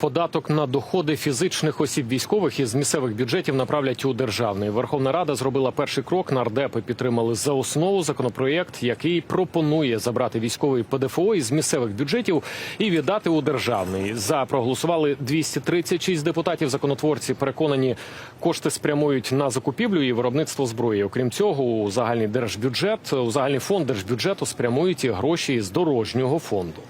Податок на доходи фізичних осіб військових із місцевих бюджетів направлять у державний. Верховна Рада зробила перший крок. Нардепи підтримали за основу законопроєкт, який пропонує забрати військовий ПДФО із місцевих бюджетів і віддати у державний. За проголосували 236 депутатів. Законотворці переконані, кошти спрямують на закупівлю і виробництво зброї. Окрім цього, у загальний держбюджет, у загальний фонд держбюджету спрямують і гроші з дорожнього фонду.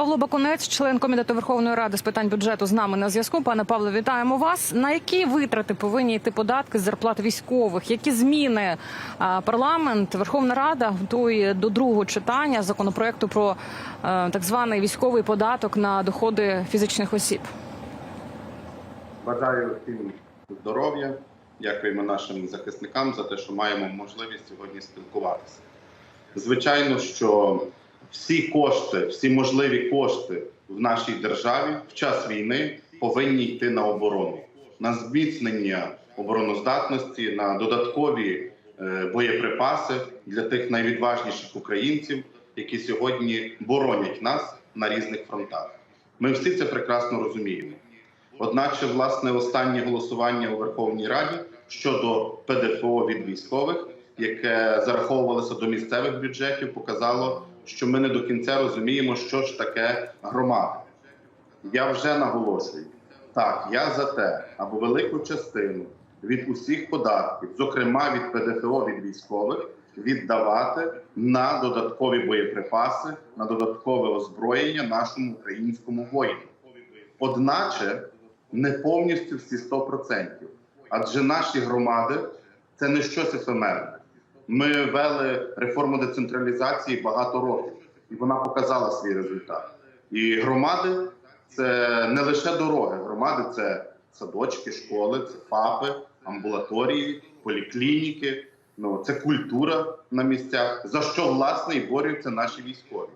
Павло Бакунець, член комітету Верховної Ради з питань бюджету, з нами на зв'язку. Пане Павло, вітаємо вас. На які витрати повинні йти податки з зарплат військових? Які зміни парламент Верховна Рада готує до другого читання законопроекту про е, так званий військовий податок на доходи фізичних осіб? Бажаю всім здоров'я. Дякуємо нашим захисникам за те, що маємо можливість сьогодні спілкуватися. Звичайно, що всі кошти, всі можливі кошти в нашій державі в час війни повинні йти на оборону, на зміцнення обороноздатності, на додаткові е, боєприпаси для тих найвідважніших українців, які сьогодні боронять нас на різних фронтах. Ми всі це прекрасно розуміємо. Одначе, власне, останнє голосування у Верховній Раді щодо ПДФО від військових, яке зараховувалося до місцевих бюджетів, показало, що ми не до кінця розуміємо, що ж таке громада. Я вже наголошую, так, я за те, аби велику частину від усіх податків, зокрема від ПДФО від військових, віддавати на додаткові боєприпаси, на додаткове озброєння нашому українському воїну. Одначе не повністю всі 100%. Адже наші громади це не щось ефемерне. Ми вели реформу децентралізації багато років, і вона показала свій результат. І громади це не лише дороги, громади це садочки, школи, це ФАПи, амбулаторії, поліклініки. Ну це культура на місцях, за що власне і борються наші військові.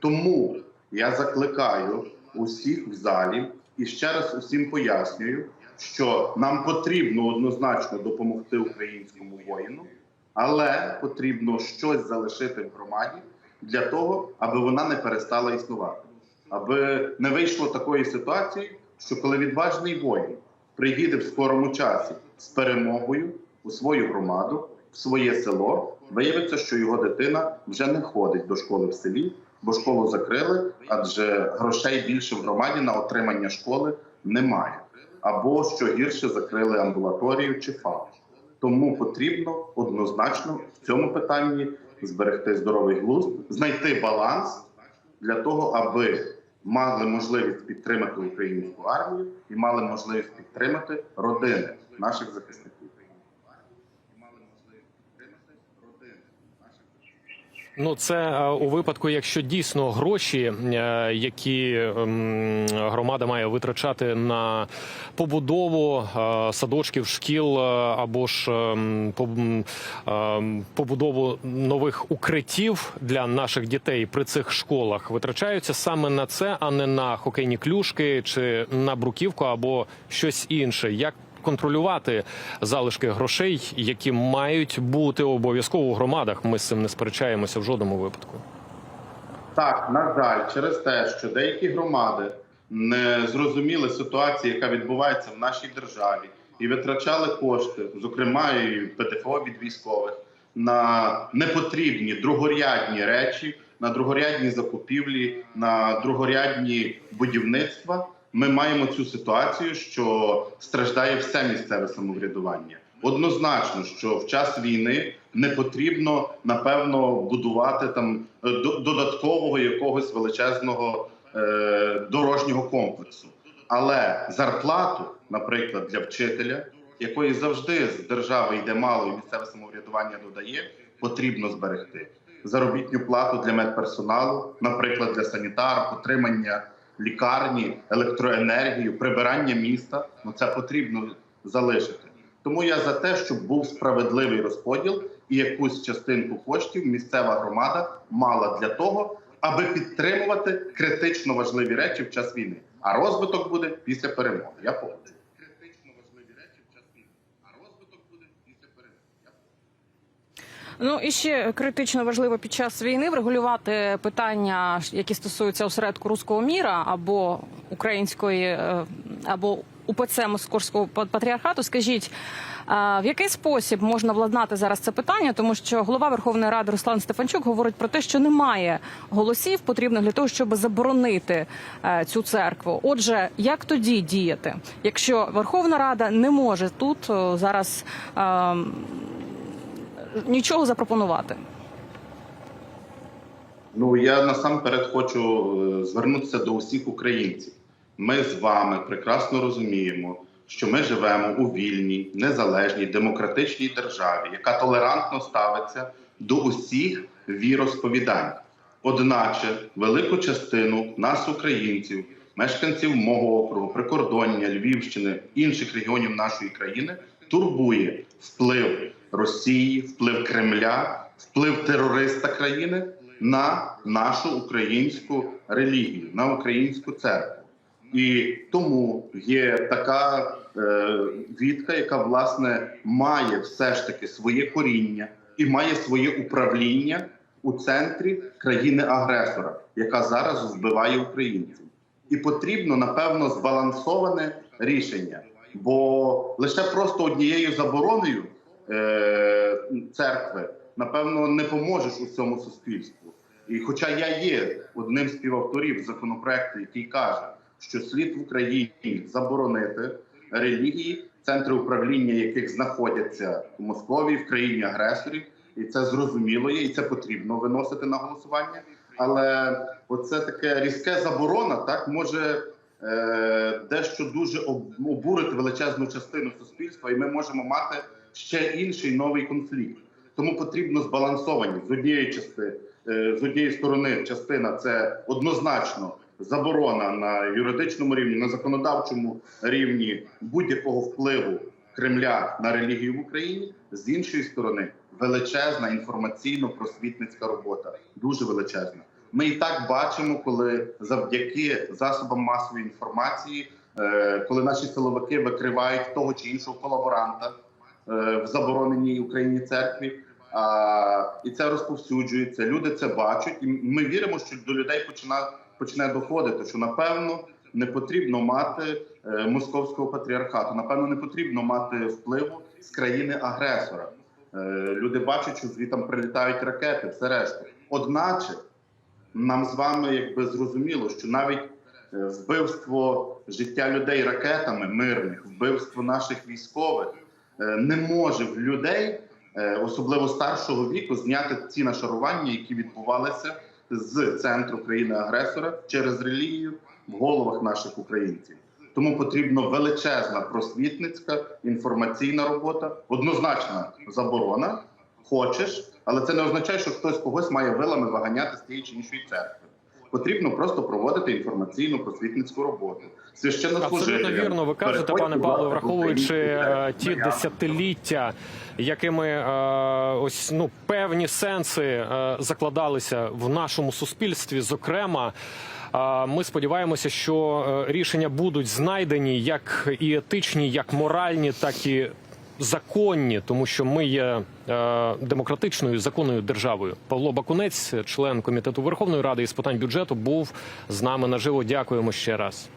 Тому я закликаю усіх в залі і ще раз усім пояснюю, що нам потрібно однозначно допомогти українському воїну, але потрібно щось залишити в громаді для того, аби вона не перестала існувати, аби не вийшло такої ситуації, що коли відважний воїн приїде в скорому часі з перемогою у свою громаду, в своє село, виявиться, що його дитина вже не ходить до школи в селі, бо школу закрили, адже грошей більше в громаді на отримання школи немає. Або що гірше закрили амбулаторію чи ФАП. Тому потрібно однозначно в цьому питанні зберегти здоровий глузд, знайти баланс для того, аби мали можливість підтримати українську армію і мали можливість підтримати родини наших захисників. Ну, це е, у випадку, якщо дійсно гроші, е, які ем, громада має витрачати на побудову е, садочків, шкіл або ж ем, ем, побудову нових укриттів для наших дітей при цих школах, витрачаються саме на це, а не на хокейні клюшки чи на бруківку або щось інше. Як контролювати залишки грошей, які мають бути обов'язково у громадах. Ми з цим не сперечаємося в жодному випадку. Так, на жаль, через те, що деякі громади не зрозуміли ситуацію, яка відбувається в нашій державі, і витрачали кошти, зокрема і ПДФО від військових, на непотрібні другорядні речі, на другорядні закупівлі, на другорядні будівництва. Ми маємо цю ситуацію, що страждає все місцеве самоврядування. Однозначно, що в час війни не потрібно напевно будувати там е, до- додаткового якогось величезного е, дорожнього комплексу. Але зарплату, наприклад, для вчителя, якої завжди з держави йде мало, і місцеве самоврядування додає, потрібно зберегти заробітню плату для медперсоналу, наприклад, для санітара, отримання лікарні, електроенергію, прибирання міста. Ну це потрібно залишити. Тому я за те, щоб був справедливий розподіл і якусь частинку коштів місцева громада мала для того, аби підтримувати критично важливі речі в час війни. А розвиток буде після перемоги. Я погоджуюсь. Критично важливі речі в час війни. А розвиток буде після перемоги. Я Ну і ще критично важливо під час війни врегулювати питання, які стосуються осередку руського міра або української, е, або УПЦ Московського патріархату. Скажіть, в який спосіб можна владнати зараз це питання? Тому що голова Верховної Ради Руслан Стефанчук говорить про те, що немає голосів потрібних для того, щоб заборонити е, цю церкву. Отже, як тоді діяти, якщо Верховна Рада не може тут е, зараз е, нічого запропонувати? Ну я насамперед хочу е, звернутися до усіх українців. Ми з вами прекрасно розуміємо, що ми живемо у вільній, незалежній, демократичній державі, яка толерантно ставиться до усіх віросповідань. Одначе велику частину нас, українців, мешканців мого округу, прикордоння, Львівщини, інших регіонів нашої країни турбує вплив Росії, вплив Кремля, вплив терориста країни на нашу українську релігію, на українську церкву. І тому є така е, відка, яка власне має все ж таки своє коріння і має своє управління у центрі країни-агресора, яка зараз вбиває українців. І потрібно напевно збалансоване рішення, бо лише просто однією забороною церкви напевно не поможеш у цьому суспільству. І хоча я є одним з співавторів законопроекту, який каже, що слід в Україні заборонити релігії, центри управління яких знаходяться в Московії, в країні агресорів, і це зрозуміло є, і це потрібно виносити на голосування. Але оце таке різке заборона, так може е, дещо дуже обурити величезну частину суспільства, і ми можемо мати ще інший новий конфлікт. Тому потрібно збалансованість з однієї частини, з однієї сторони, частина це однозначно заборона на юридичному рівні, на законодавчому рівні будь-якого впливу Кремля на релігію в Україні. З іншої сторони, величезна інформаційно-просвітницька робота, дуже величезна. Ми і так бачимо, коли завдяки засобам масової інформації, е, коли наші силовики викривають того чи іншого колаборанта е, в забороненій Україні церкві. А, і це розповсюджується. Люди це бачать, і ми віримо, що до людей почина, почне доходити, що напевно не потрібно мати е, московського патріархату. Напевно, не потрібно мати впливу з країни агресора. Е, люди бачать, що звітам прилітають ракети, все решта. Одначе нам з вами якби зрозуміло, що навіть е, вбивство життя людей ракетами мирних, вбивство наших військових е, не може в людей, е, особливо старшого віку, зняти ці нашарування, які відбувалися з центру країни-агресора через релігію в головах наших українців. Тому потрібна величезна просвітницька інформаційна робота, однозначна заборона. Хочеш, але це не означає, що хтось когось має вилами виганяти з тієї чи іншої церкви. Потрібно просто проводити інформаційну просвітницьку роботу. Абсолютно вірно. Ви кажете, пане Павло, враховуючи е, ті десятиліття, якими е, ось ну певні сенси е, закладалися в нашому суспільстві, зокрема. Ми сподіваємося, що рішення будуть знайдені як і етичні, як моральні, так і законні, тому що ми є е, демократичною законною державою. Павло Бакунець, член комітету Верховної Ради із питань бюджету, був з нами наживо. Дякуємо ще раз.